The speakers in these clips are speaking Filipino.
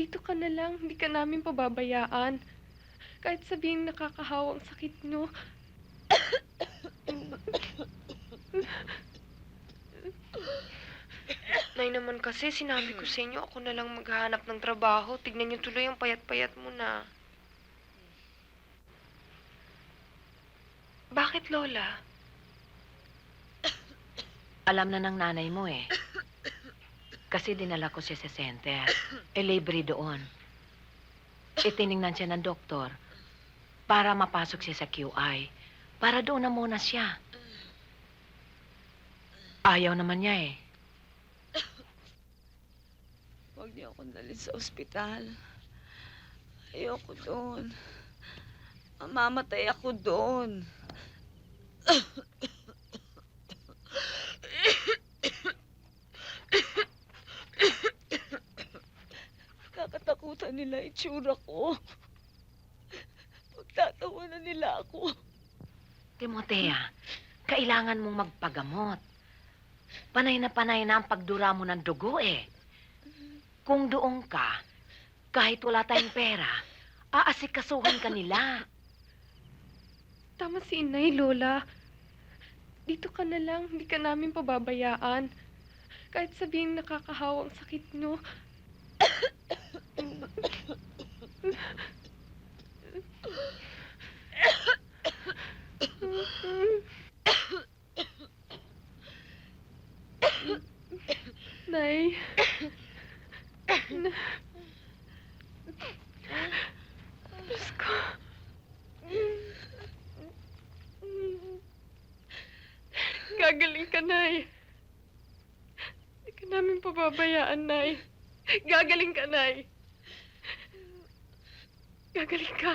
Dito ka na lang, hindi ka namin pababayaan. Kahit sabihin nakakahawa ang sakit nyo. Nay naman kasi, sinabi ko sa inyo, ako na lang maghahanap ng trabaho. Tignan niyo tuloy ang payat-payat mo na. Bakit, Lola? Alam na ng nanay mo eh. Kasi dinala ko siya sa center. E libre doon. Itiningnan siya ng doktor para mapasok siya sa QI. Para doon na muna siya. Ayaw naman niya eh. Huwag niyo akong dalhin sa ospital. Ayoko doon. Mamamatay ako doon. Kakatakutan nila itsura ko. Pagtatawanan nila ako. Timotea, kailangan mong magpagamot. Panay na panay na ang pagdura mo ng dugo eh. Kung doon ka, kahit wala tayong pera, aasikasuhan ka nila. Tama si Inay, Lola. Dito ka na lang, hindi ka namin pababayaan. Kahit sabihin nakakahawa ang sakit nyo. Nay. Na- Diyos ko. Gagaling ka, Nay. Hindi ka namin pababayaan, Nay. Gagaling ka, Nay. Gagaling ka.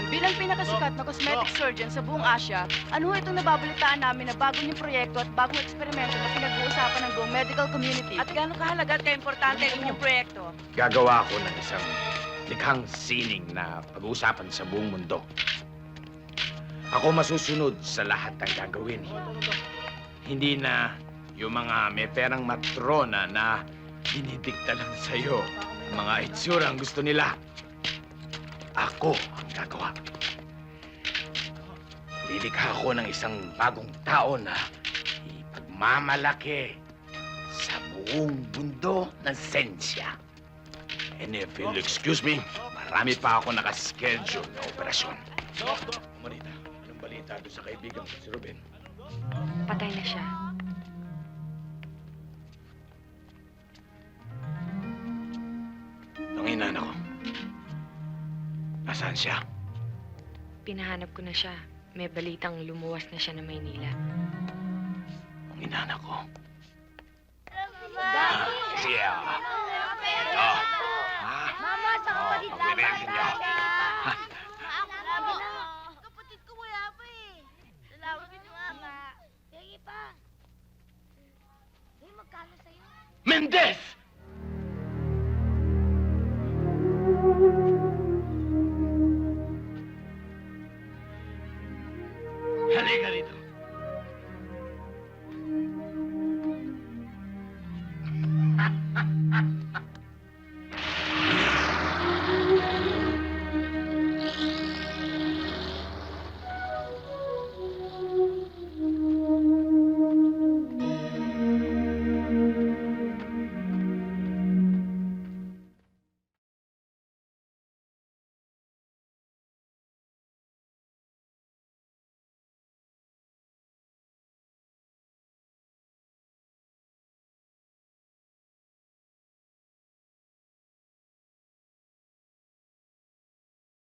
Rodan, bilang pinakasikat na cosmetic surgeon sa buong Asia, ano itong nababalitaan namin na bago niyong proyekto at bagong eksperimento na pinag-uusapan ng buong medical community? At gaano kahalaga at kaimportante ang inyong proyekto? Gagawa ako ng isang likhang sining na pag-uusapan sa buong mundo. Ako masusunod sa lahat ng gagawin. Hindi na yung mga may perang matrona na dinidikta lang sa'yo ang mga itsura ang gusto nila. Ako ang gagawa. Lilikha ako ng isang bagong tao na ipagmamalaki sa buong mundo ng sensya. And if you'll excuse me, marami pa ako nakaschedule na operasyon. Marita, anong balita doon sa kaibigan ko si Ruben? Patay na siya. Ang inana ko. Nasaan siya? Pinahanap ko na siya. May balitang lumuwas na siya na Maynila. Ang inana ko. Siya. Oh. Halika dito.